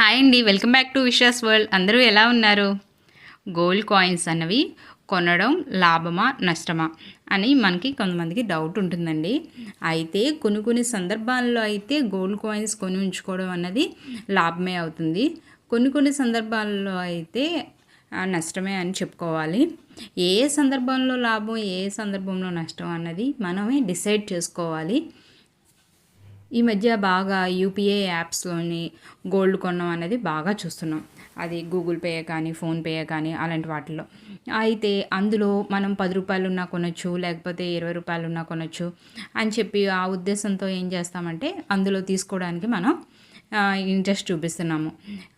Hi అండి. Welcome back to Vishwas world. అందరూ ఎలా ఉన్నారు? గోల్డ్ కాయిన్స్ అన్నవి కొనడం లాభమా నష్టమా అని మనకి కొంతమందికి డౌట్ ఉంటుందండి. అయితే కొన్ని కొన్ని సందర్భాల్లో అయితే గోల్డ్ కాయిన్స్ కొని ఉంచుకోవడం అన్నది లాభమే అవుతుంది. కొన్ని కొన్ని సందర్భాల్లో అయితే నష్టమే అని చెప్పుకోవాలి. ఏ సందర్భంలో లాభం ఏ సందర్భంలో నష్టం అన్నది మనమే డిసైడ్ చేసుకోవాలి. ఈ మధ్య బాగా యూపీఐ యాప్స్లోని గోల్డ్ కొనడం అనేది బాగా చూస్తున్నాం. అది గూగుల్ పే కానీ ఫోన్పే కానీ అలాంటి వాటిల్లో. అయితే అందులో మనం పది రూపాయలు ఉన్నా కొనొచ్చు లేకపోతే ఇరవై రూపాయలు ఉన్నా కొనొచ్చు అని చెప్పి ఆ ఉద్దేశంతో ఏం చేస్తామంటే అందులో తీసుకోవడానికి మనం ఇంట్రెస్ట్ చూపిస్తున్నాము.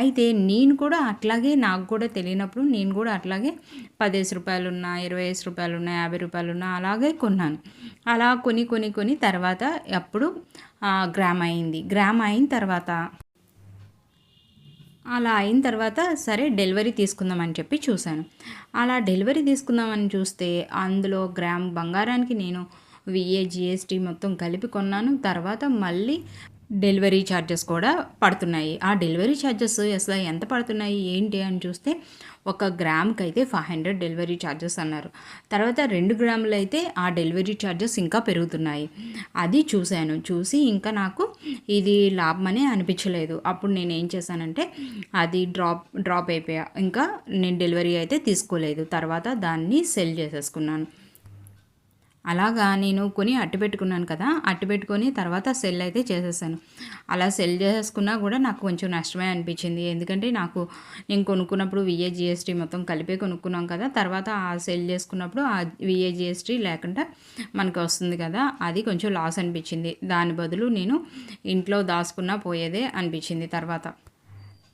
అయితే నేను కూడా అట్లాగే నాకు కూడా తెలియనప్పుడు నేను కూడా అట్లాగే పదిహేను రూపాయలు ఉన్నా ఇరవై ఐదు రూపాయలు ఉన్నా యాభై రూపాయలు ఉన్నా అలాగే కొన్నాను. అలా కొని కొని కొని తర్వాత అప్పుడు గ్రామ్ అయింది. గ్రామ్ అయిన తర్వాత అలా అయిన తర్వాత సరే డెలివరీ తీసుకుందామని చెప్పి చూశాను. అలా డెలివరీ తీసుకుందామని చూస్తే అందులో గ్రామ్ బంగారానికి నేను విఏ జిఎస్టీ మొత్తం కలిపి కొన్నాను. తర్వాత మళ్ళీ డెలివరీ ఛార్జెస్ కూడా పడుతున్నాయి. ఆ డెలివరీ ఛార్జెస్ అసలు ఎంత పడుతున్నాయి? ఏంటి అని చూస్తే ఒక గ్రామ్కి అయితే ఫైవ్ హండ్రెడ్ డెలివరీ ఛార్జెస్ అన్నారు. తర్వాత రెండు గ్రాములు అయితే ఆ డెలివరీ ఛార్జెస్ ఇంకా పెరుగుతున్నాయి. అది చూశాను. చూసి ఇంకా నాకు ఇది లాభమనే అనిపించలేదు. అప్పుడు నేను ఏం చేశానంటే అది డ్రాప్ డ్రాప్ అయిపోయా. ఇంకా నేను డెలివరీ అయితే తీసుకోలేదు. తర్వాత దాన్ని సెల్ చేసేసుకున్నాను. అలాగా నేను కొని అట్టు పెట్టుకున్నాను కదా అట్టు పెట్టుకొని తర్వాత సెల్ అయితే చేసేసాను. అలా సెల్ చేసేసుకున్నా కూడా నాకు కొంచెం నష్టమే అనిపించింది. ఎందుకంటే నాకు నేను కొనుక్కున్నప్పుడు విఏ జిఎస్టీ మొత్తం కలిపే కొనుక్కున్నాం కదా తర్వాత ఆ సెల్ చేసుకున్నప్పుడు ఆ విఏ జిఎస్టీ లేకుండా మనకు వస్తుంది కదా అది కొంచెం లాస్ అనిపించింది. దాని బదులు నేను ఇంట్లో దాచుకున్నా పోయేదే అనిపించింది తర్వాత.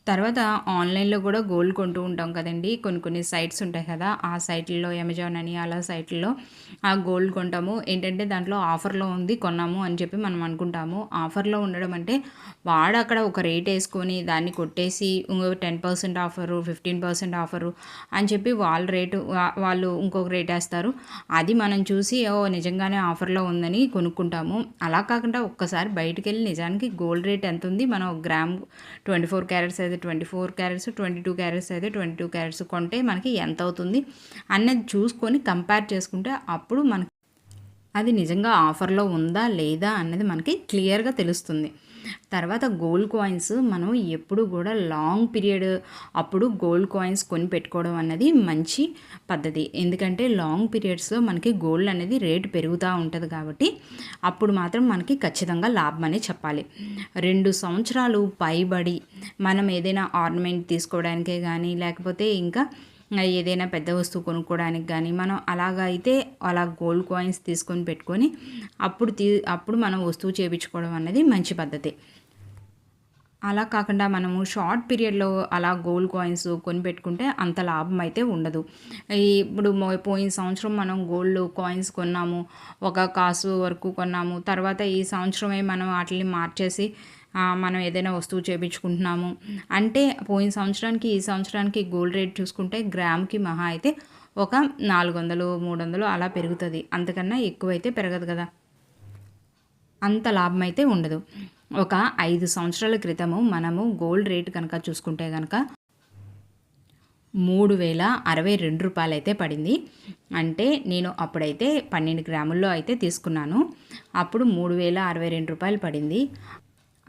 తర్వాత ఆన్లైన్లో కూడా గోల్డ్ కొంటూ ఉంటాం కదండి. కొన్ని కొన్ని సైట్స్ ఉంటాయి కదా ఆ సైట్లలో అమెజాన్ అని అలా సైట్లలో ఆ గోల్డ్ కొంటాము. ఏంటంటే దాంట్లో ఆఫర్లో ఉంది కొన్నాము అని చెప్పి మనం అనుకుంటాము. ఆఫర్లో ఉండడం అంటే వాడు అక్కడ ఒక రేట్ వేసుకొని దాన్ని కొట్టేసి ఇంకో ten percent offer fifteen percent offer అని చెప్పి వాళ్ళ రేటు వాళ్ళు ఇంకొక రేట్ వేస్తారు. అది మనం చూసి ఓ నిజంగానే ఆఫర్లో ఉందని కొనుక్కుంటాము. అలా కాకుండా ఒక్కసారి బయటకు వెళ్ళి నిజానికి గోల్డ్ రేట్ ఎంత ఉంది మనం ఒక గ్రామ్ ట్వంటీ ఫోర్ క్యారెట్స్ అయితే twenty four carats twenty two carats అయితే ట్వంటీ టూ క్యారెట్స్ కొంటే మనకి ఎంత అవుతుంది? అన్నది చూసుకొని కంపేర్ చేసుకుంటే అప్పుడు మనకి అది నిజంగా ఆఫర్లో ఉందా లేదా అన్నది మనకి క్లియర్గా తెలుస్తుంది. తర్వాత గోల్డ్ కాయిన్స్ మనం ఎప్పుడు కూడా లాంగ్ పీరియడ్ అప్పుడు గోల్డ్ కాయిన్స్ కొని పెట్టుకోవడం అనేది మంచి పద్ధతి. ఎందుకంటే లాంగ్ పీరియడ్స్లో మనకి గోల్డ్ అనేది రేటు పెరుగుతూ ఉంటుంది కాబట్టి అప్పుడు మాత్రం మనకి ఖచ్చితంగా లాభం అనే చెప్పాలి. రెండు సంవత్సరాలు పైబడి మనం ఏదైనా ఆర్నమెంట్ తీసుకోవడానికే కానీ లేకపోతే ఇంకా ఏదైనా పెద్ద వస్తువు కొనుక్కోవడానికి కానీ మనం అలాగైతే అయితే అలా గోల్డ్ కాయిన్స్ తీసుకొని పెట్టుకొని అప్పుడు తీ అప్పుడు మనం వస్తువు చేయించుకోవడం అనేది మంచి పద్ధతి. అలా కాకుండా మనము షార్ట్ పీరియడ్లో అలా గోల్డ్ కాయిన్స్ కొని పెట్టుకుంటే అంత లాభం అయితే ఉండదు. ఇప్పుడు పోయిన సంవత్సరం మనం గోల్డ్ కాయిన్స్ కొన్నాము ఒక కాసు వరకు కొన్నాము తర్వాత ఈ సంవత్సరమే మనం వాటిని మార్చేసి మనం ఏదైనా వస్తువు చేయించుకుంటున్నాము అంటే పోయిన సంవత్సరానికి ఈ సంవత్సరానికి గోల్డ్ రేట్ చూసుకుంటే గ్రామ్కి మహా అయితే ఒక నాలుగు వందలు మూడు వందలు అలా పెరుగుతుంది. అంతకన్నా ఎక్కువైతే పెరగదు కదా. అంత లాభం అయితే ఉండదు. ఒక ఐదు సంవత్సరాల క్రితము మనము గోల్డ్ రేట్ కనుక చూసుకుంటే కనుక మూడు వేల అరవై రెండు రూపాయలు అయితే పడింది. అంటే నేను అప్పుడైతే పన్నెండు గ్రాముల్లో అయితే తీసుకున్నాను. అప్పుడు మూడు వేల అరవై రెండు రూపాయలు పడింది.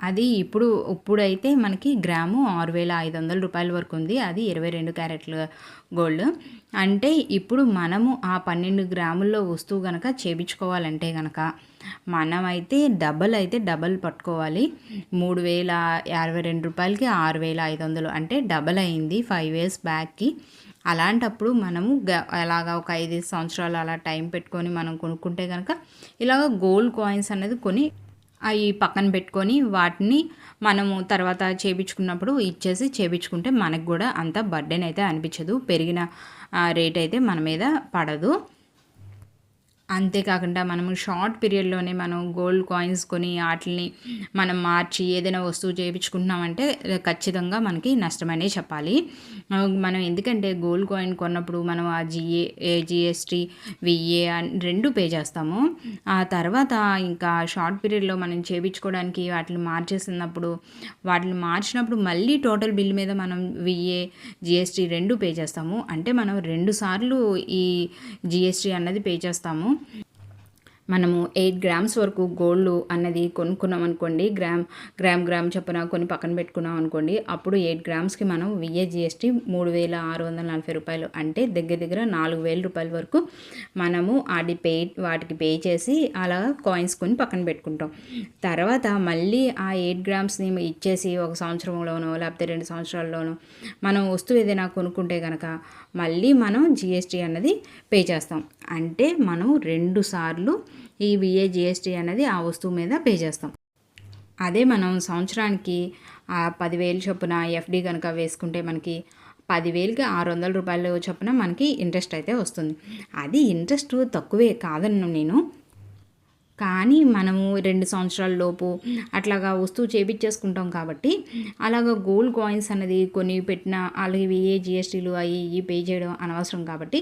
అది ఇప్పుడు ఇప్పుడైతే మనకి గ్రాము ఆరు వేల ఐదు వందల రూపాయల వరకు ఉంది. అది ఇరవై రెండు క్యారెట్ల గోల్డ్. అంటే ఇప్పుడు మనము ఆ పన్నెండు గ్రాముల్లో వస్తువు కనుక చేపించుకోవాలంటే కనుక మనమైతే డబల్ అయితే డబల్ పట్టుకోవాలి. మూడు వేల యాభై రెండు రూపాయలకి ఆరు వేల ఐదు వందలు. అంటే డబల్ అయింది ఫైవ్ ఇయర్స్ బ్యాక్కి. అలాంటప్పుడు మనము గ- అలాగా ఒక ఐదు సంవత్సరాలు అలా టైం పెట్టుకొని మనం కొనుక్కుంటే కనుక ఇలాగ గోల్డ్ కాయిన్స్ అనేది కొని అవి పక్కన పెట్టుకొని వాటిని మనము తర్వాత చేపించుకున్నప్పుడు ఇచ్చేసి చేపించుకుంటే మనకు కూడా అంత బర్డెన్ అయితే అనిపించదు. పెరిగిన రేట్ అయితే మన మీద పడదు. అంతేకాకుండా మనము షార్ట్ పీరియడ్లోనే మనం గోల్డ్ కాయిన్స్ కొని వాటిని మనం మార్చి ఏదైనా వస్తువు చేయించుకుంటున్నామంటే ఖచ్చితంగా మనకి నష్టమనే చెప్పాలి. మనం ఎందుకంటే గోల్డ్ కాయిన్ కొన్నప్పుడు మనం ఆ జిఏ జిఎస్టీ విఏ రెండు పే చేస్తాము. ఆ తర్వాత ఇంకా షార్ట్ పీరియడ్లో మనం చేయించుకోవడానికి వాటిని మార్చేసినప్పుడు వాటిని మార్చినప్పుడు మళ్ళీ టోటల్ బిల్ మీద మనం విఏ జిఎస్టీ రెండు పే చేస్తాము. అంటే మనం రెండు సార్లు ఈ జిఎస్టీ అన్నది పే చేస్తాము. మనము ఎయిట్ గ్రామ్స్ వరకు గోల్డ్ అన్నది కొనుక్కున్నాం అనుకోండి గ్రామ్ గ్రామ్ గ్రామ్ చొప్పున కొన్ని పక్కన పెట్టుకున్నాం అనుకోండి అప్పుడు ఎయిట్ గ్రామ్స్కి మనం విఏ జిఎస్టీ మూడు వేల ఆరు వందల నలభై రూపాయలు. అంటే దగ్గర దగ్గర నాలుగు వేల రూపాయల వరకు మనము అది పే వాటికి పే చేసి అలా కాయిన్స్ కొని పక్కన పెట్టుకుంటాం. తర్వాత మళ్ళీ ఆ ఎయిట్ గ్రామ్స్ని ఇచ్చేసి ఒక సంవత్సరంలోనో లేకపోతే రెండు సంవత్సరాల్లోనో మనం వస్తువు ఏదైనా కొనుక్కుంటే కనుక మళ్ళీ మనం జిఎస్టీ అన్నది పే చేస్తాం. అంటే మనం రెండు సార్లు ఈ విఏ జిఎస్టీ అనేది ఆ వస్తువు మీద పే చేస్తాం. అదే మనం సంవత్సరానికి ఆ పదివేలు చొప్పున ఎఫ్డి కనుక వేసుకుంటే మనకి పదివేలకి ఆరు వందల రూపాయలు చొప్పున మనకి ఇంట్రెస్ట్ అయితే వస్తుంది. అది ఇంట్రెస్ట్ తక్కువే కాదన్ను నేను. కానీ మనము రెండు సంవత్సరాల లోపు అట్లాగా వస్తువు చేపించేసుకుంటాం కాబట్టి అలాగా గోల్డ్ కాయిన్స్ అనేది కొన్ని పెట్టిన అలాగే ఏ జిఎస్టీలు అవి ఇవి పే చేయడం అనవసరం కాబట్టి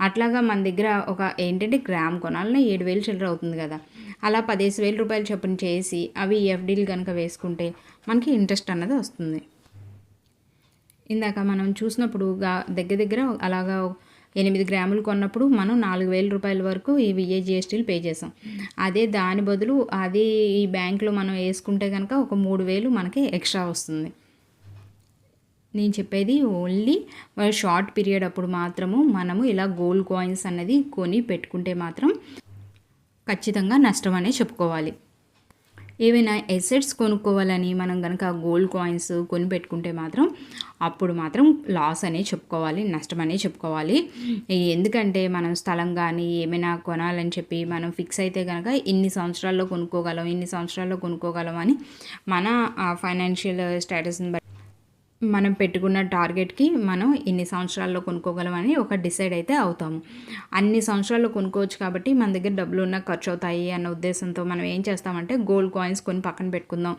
అట్లాగా మన దగ్గర ఒక ఏంటంటే గ్రామ్ కొనాలన్నా ఏడు వేలు చిల్లర అవుతుంది కదా. అలా పదిహేను వేల రూపాయలు చొప్పున చేసి అవి ఎఫ్డీలు కనుక వేసుకుంటే మనకి ఇంట్రెస్ట్ అన్నది వస్తుంది. ఇందాక మనం చూసినప్పుడు దగ్గర దగ్గర అలాగా ఎనిమిది గ్రాములు కొన్నప్పుడు మనం నాలుగు వేల రూపాయల వరకు ఈ విఏ జిఎస్టీలు పే చేసాం. అదే దాని బదులు అది ఈ బ్యాంకులో మనం వేసుకుంటే కనుక ఒక మూడు వేలు మనకి ఎక్స్ట్రా వస్తుంది. నేను చెప్పేది ఓన్లీ షార్ట్ పీరియడ్ అప్పుడు మాత్రము మనము ఇలా గోల్డ్ కాయిన్స్ అన్నది కొని పెట్టుకుంటే మాత్రం ఖచ్చితంగా నష్టం అనే చెప్పుకోవాలి. ఏవైనా ఎసెట్స్ కొనుక్కోవాలని మనం కనుక గోల్డ్ కాయిన్స్ కొని పెట్టుకుంటే మాత్రం అప్పుడు మాత్రం లాస్ అనే చెప్పుకోవాలి నష్టం అనే చెప్పుకోవాలి. ఎందుకంటే మనం స్థలం కానీ ఏమైనా కొనాలని చెప్పి మనం ఫిక్స్ అయితే కనుక ఇన్ని సంవత్సరాల్లో కొనుక్కోగలం ఇన్ని సంవత్సరాల్లో కొనుక్కోగలం అని మన ఫైనాన్షియల్ స్టేటస్ని మనం పెట్టుకున్న టార్గెట్కి మనం ఇన్ని సంవత్సరాల్లో కొనుక్కోగలమని ఒక డిసైడ్ అయితే అవుతాము. అన్ని సంవత్సరాల్లో కొనుక్కోవచ్చు కాబట్టి మన దగ్గర డబ్బులు ఉన్న ఖర్చు అవుతాయి అన్న ఉద్దేశంతో మనం ఏం చేస్తామంటే గోల్డ్ కాయిన్స్ కొని పక్కన పెట్టుకుందాం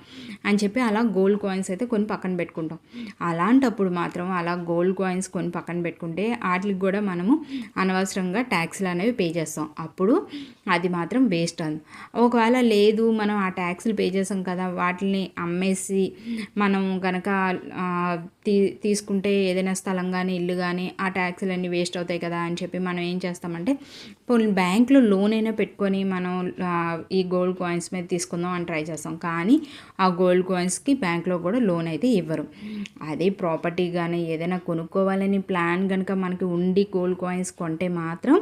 అని చెప్పి అలా గోల్డ్ కాయిన్స్ అయితే కొని పక్కన పెట్టుకుంటాం. అలాంటప్పుడు మాత్రం అలా గోల్డ్ కాయిన్స్ కొని పక్కన పెట్టుకుంటే వాటికి కూడా మనము అనవసరంగా ట్యాక్స్లు అనేవి పే చేస్తాం. అప్పుడు అది మాత్రం వేస్ట్ అది ఒకవేళ లేదు మనం ఆ ట్యాక్స్లు పే చేసాం కదా వాటిని అమ్మేసి మనం కనుక తీ తీసుకుంటే ఏదైనా స్థలం కానీ ఇల్లు కానీ ఆ ట్యాక్స్లు అన్నీ వేస్ట్ అవుతాయి కదా అని చెప్పి మనం ఏం చేస్తామంటే పోనీ బ్యాంకులో లోన్ అయినా పెట్టుకొని మనం ఈ గోల్డ్ కాయిన్స్ మీద తీసుకుందాం అని ట్రై చేస్తాం. కానీ ఆ గోల్డ్ కాయిన్స్కి బ్యాంక్లో కూడా లోన్ అయితే ఇవ్వరు. అదే ప్రాపర్టీ కానీ ఏదైనా కొనుక్కోవాలని ప్లాన్ కనుక మనకి ఉండి గోల్డ్ కాయిన్స్ కొంటే మాత్రం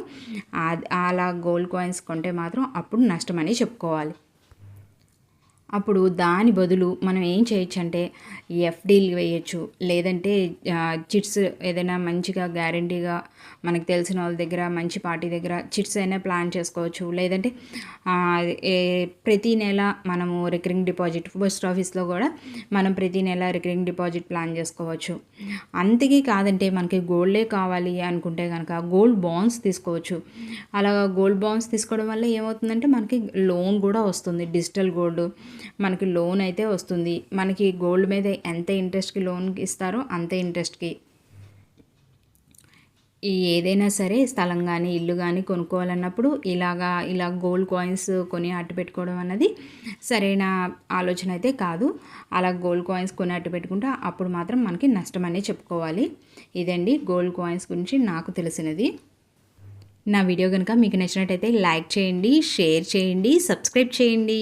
అలా గోల్డ్ కాయిన్స్ కొంటే మాత్రం అప్పుడు నష్టం అని చెప్పుకోవాలి. అప్పుడు దాని బదులు మనం ఏం చేయొచ్చు అంటే ఎఫ్డీలు వేయచ్చు. లేదంటే చిట్స్ ఏదైనా మంచిగా గ్యారంటీగా మనకు తెలిసిన వాళ్ళ దగ్గర మంచి పార్టీ దగ్గర చిట్స్ అయినా ప్లాన్ చేసుకోవచ్చు. లేదంటే ప్రతి నెల మనము రికరింగ్ డిపాజిట్ పోస్ట్ ఆఫీస్లో కూడా మనం ప్రతి నెల రికరింగ్ డిపాజిట్ ప్లాన్ చేసుకోవచ్చు. అంతకీ కాదంటే మనకి గోల్డే కావాలి అనుకుంటే కనుక గోల్డ్ బాండ్స్ తీసుకోవచ్చు. అలాగా గోల్డ్ బాండ్స్ తీసుకోవడం వల్ల ఏమవుతుందంటే మనకి లోన్ కూడా వస్తుంది. డిజిటల్ గోల్డ్ మనకి లోన్ అయితే వస్తుంది. మనకి గోల్డ్ మీద ఎంత ఇంట్రెస్ట్కి లోన్ ఇస్తారో అంతే ఇంట్రెస్ట్కి ఏదైనా సరే స్థలం కానీ ఇల్లు కానీ కొనుక్కోవాలన్నప్పుడు ఇలాగా ఇలా గోల్డ్ కాయిన్స్ కొని అట్టు పెట్టుకోవడం అన్నది సరైన ఆలోచన అయితే కాదు. అలా గోల్డ్ కాయిన్స్ కొని అట్టు పెట్టుకుంటే అప్పుడు మాత్రం మనకి నష్టం అనే చెప్పుకోవాలి. ఇదండి గోల్డ్ కాయిన్స్ గురించి నాకు తెలిసినది. నా వీడియో కనుక మీకు నచ్చినట్టయితే లైక్ చేయండి షేర్ చేయండి సబ్స్క్రైబ్ చేయండి.